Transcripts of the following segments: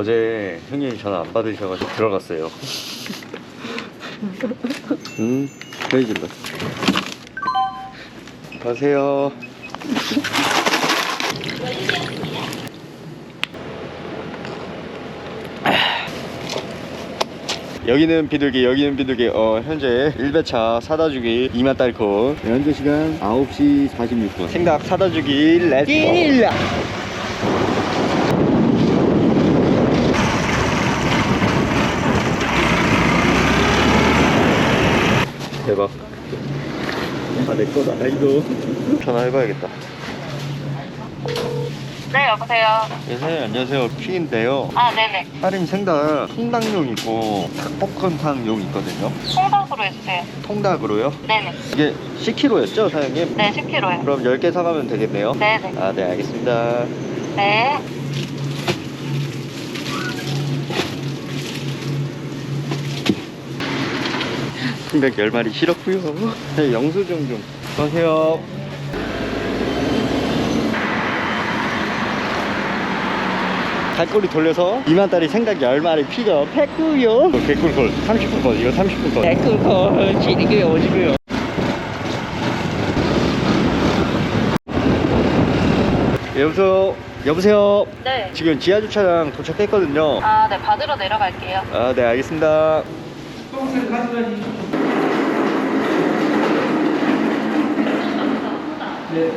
어제 형님이 전화 안 받으셔가지고 들어갔어요. 음, 베이질러. 가세요. 여기는 비둘기, 여기는 비둘기. 어, 현재 1배차 사다주기 2만 딸콘. 현재 시간 9시 46분. 생각 사다주기 렛츠 고! 대박. 아, 내 거다, 이거. 전화해봐야겠다. 네, 여보세요. 예, 사장님, 안녕하세요. 퀴인데요. 아, 네네. 사림 생닭 통닭용 있고 닭볶음탕용 있거든요. 통닭으로 해주세요. 통닭으로요. 네네. 이게 10kg였죠, 사장님? 네, 10kg요. 그럼 10개 사가면 되겠네요. 네네. 아, 네, 알겠습니다. 네. 생닭 10마리 싫었고요. 네, 영수증 좀. 안녕하세요. 갈고리 돌려서 이만다리 생닭 10마리 피가 팩고요. 개꿀콜 30분 컷, 이거 30분 컷. 개꿀콜 지리고요, 오지고요. 여보세요. 여보세요. 네. 지금 지하 주차장 도착했거든요. 아, 네, 받으러 내려갈게요. 아, 네, 알겠습니다. 네,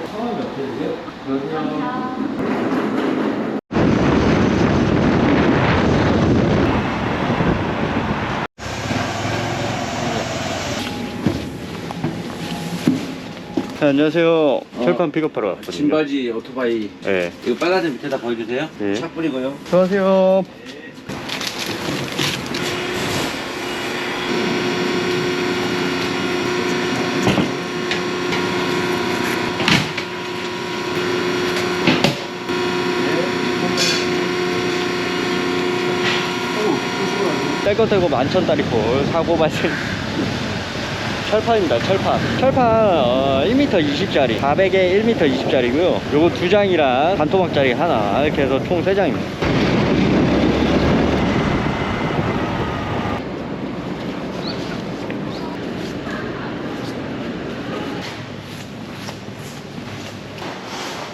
안녕하세요. 철판 픽업하러 왔거든요. 신바지 오토바이 네. 이거 빨간색 밑에다 보여주세요. 네. 차 뿌리고요. 안녕하세요. 뗄거 떼고 만천다리꼴 사고 발생 철판입니다 철판 철판 어, 1m 20짜리 400에 1m 20짜리고요 요거 두 장이랑 반토막짜리 하나 이렇게 해서 총 3장입니다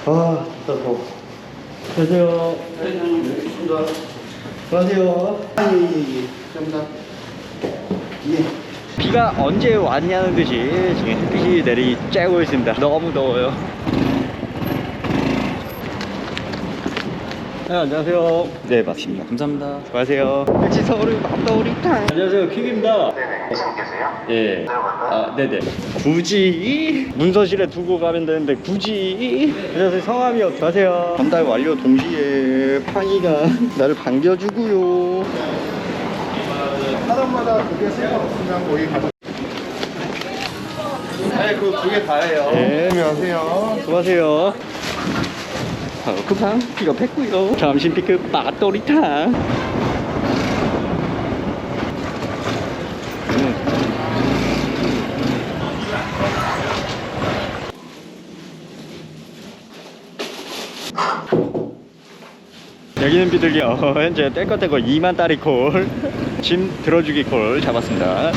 아 진짜 더워 안녕하세요 안녕하 세요. 아예예예 감사합니다. 예. 비가 언제 왔냐는 듯이 지금 햇빛이 내리 쬐고 있습니다. 너무 더워요 네, 안녕하세요 네 맞습니다 감사합니다. 수고하세요 역시 서울은 밥더우리탕 안녕하세요 퀵입니다 네네. 계시고 계세요? 예. 아, 네네. 굳이 문서실에 두고 가면 되는데 굳이. 안녕하세요. 성함이 어떻게 하세요? 전달 완료 동시에 팡이가 나를 반겨주고요. 사람마다 그게 쓸모없으면 거기 가서 네, 그거 두 개 다예요. 네. 안녕하세요. 수고하세요. 어, 쿠팡 픽업했고요. 점심 피크 빠또리탕. 음. 여기는 비둘기 어, 현재 떼고 2만 따리 콜, 짐 들어주기 콜 잡았습니다.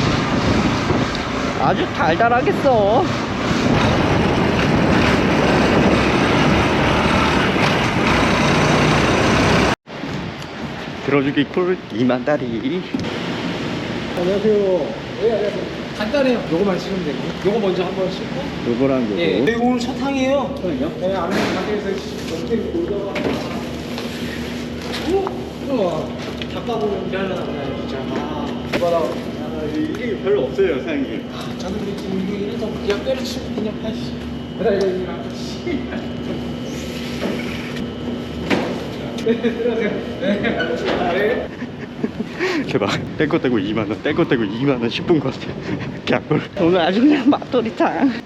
아주 달달하겠어. 들어주기 콜 2만 다리 안녕하세요 간단해요. 요거만 씹으면 되고. 요거 먼저 한번 씹고. 요거랑 요거 예. 이거 오늘 첫 탕이에요. 그럼요? 네, 안에 가게에서 넘게 놀다가. 오, 우와. 하려나 보네, 진짜. 아, 봐라. 아, 이게 별로 없어요 사장님 저는 지금 이게 이래서 그냥 때려치고 그냥 하시. 그래, 이거 이거 제발 떼고 떼고 2만원 떼고 떼고 2만원 10분 거세 갸꿀 오늘 아주 그냥 맛돌이탕.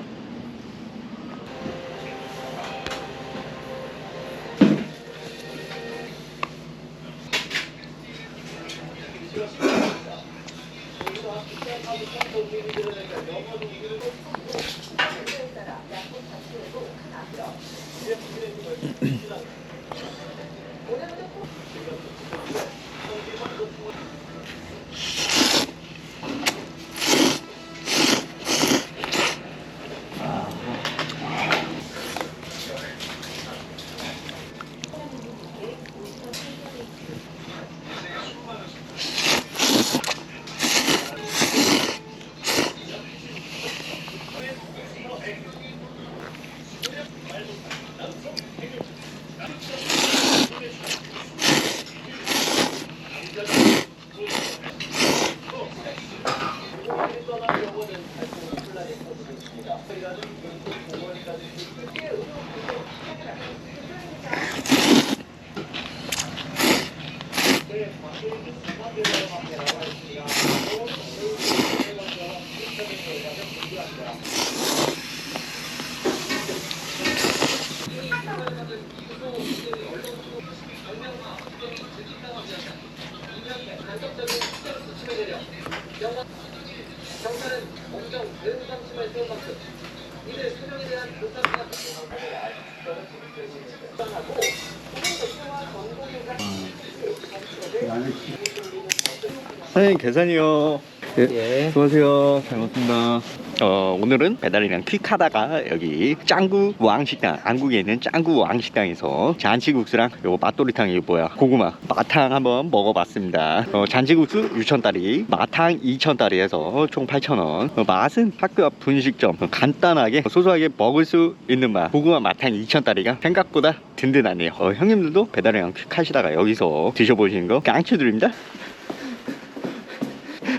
사장님 계산이요. 예. 예. 수고하세요. 잘 먹습니다. 어, 오늘은 배달이랑 퀵하다가 여기 짱구 왕식당, 안국에 있는 짱구 왕식당에서 잔치국수랑 요거 맛도리탕 이거 뭐야 고구마 마탕 한번 먹어봤습니다. 어, 잔치국수 6천다리, 마탕 2천다리 해서 총 8천원. 어, 맛은 학교 앞 분식점 어, 간단하게 소소하게 먹을 수 있는 맛. 고구마 마탕 2천다리가 생각보다 든든하네요. 어, 형님들도 배달이랑 퀵 하시다가 여기서 드셔보시는 거 깡추드립니다.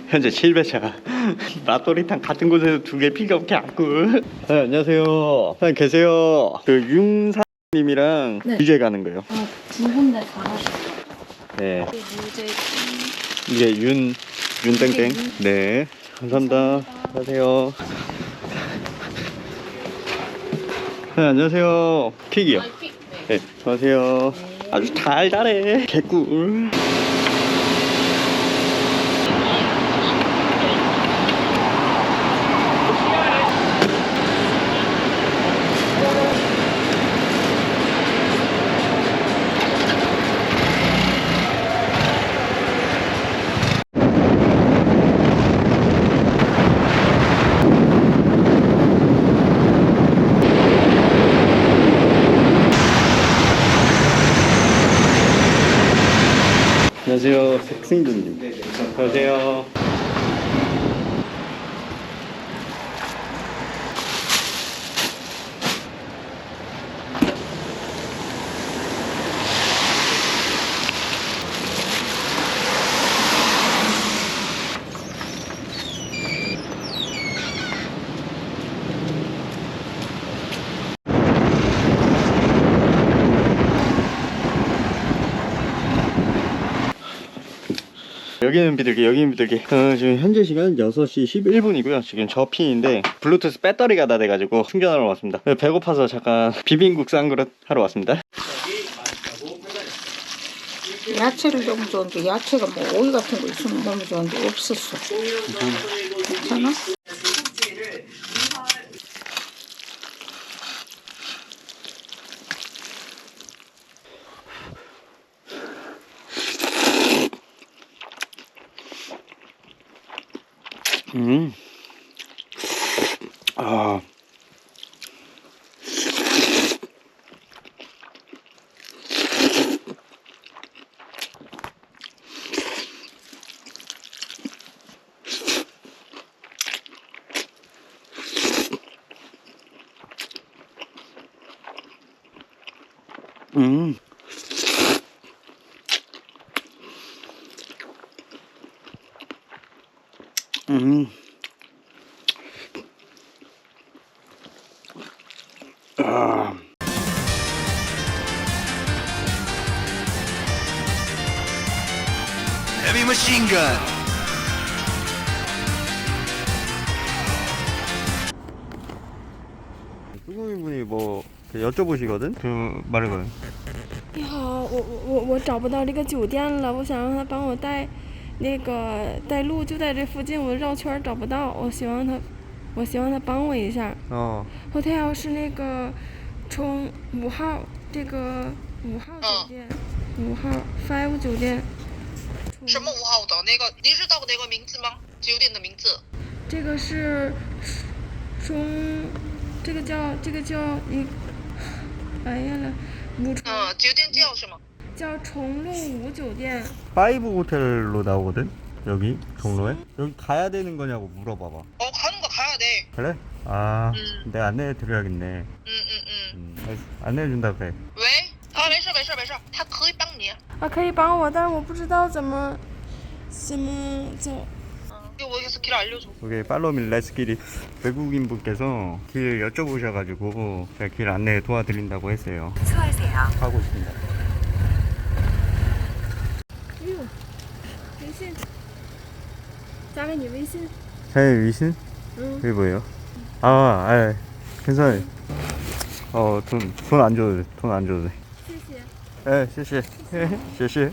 현재 7배차 맛도리탕 같은 곳에서 두개 필요 없게 안고. 네, 안녕하세요. 사장님 계세요. 그 윤사님이랑 네. 유재 가는 거예요. 아, 두 군데 다 하셨어요. 네. 유재 이게 윤 윤땡땡. 네 감사합니다. 안녕하세요. 네 안녕하세요. 픽이요? 네. 안녕하세요. 아주 달달해. 개꿀 안녕하세요 백승준님. 안녕하세요 여기는 비둘기 여기는 비둘기 어, 지금 현재 시간 6시 11분이고요 지금 저 핀인데 블루투스 배터리가 다 돼가지고 충전하러 왔습니다 네, 배고파서 잠깐 비빔국수 한 그릇 하러 왔습니다 야채를 너무 좋은데 야채가 뭐 오이 같은 거 있으면 너무 좋은데 없었어. 괜찮아? 음. 아. 헤비 머신건 수국이 분이 뭐 여쭤보시거든? 그 말해봐요 你好，我我我我找不到这个酒店了，我想让他帮我带 那个带路，就在这附近，我绕圈找不到，我希望他，我希望他帮我一下。哦后天要是那个从五号这个五号酒店，五号 five 酒店，什么五号的那个？您知道那个名字吗？酒店的名字？这个是从这个叫这个叫一，哎呀了，五重嗯，酒店叫什么？ 叫重鹿五酒店。 파이브 호텔로 나오거든? 여기 종로에? 여기 가야 되는 거냐고 물어봐봐 어, 가는 거 가야 돼. 그래? 아 음. 내가 안내해 드려야겠네 嗯嗯嗯。 음, 안내해 준다 그래 喂，啊，没事没事没事，他可以帮你。啊，可以帮我，但是我不知道怎么怎么走。 응. 이거 어디서 길 알려줘. 여기 팔로미 레스길이 외국인 분께서 길 여쭤보셔가지고 제가 길 안내 도와드린다고 했어요 수고하세요 하고 있습니다 给你微信。 자의 위신? 응. 그게 뭐예요? 아, 아, 괜찮아요. 어, 돈, 돈 안 줘도 돼. 돈 안 줘도 돼. 谢谢。 예, 谢谢. 谢谢.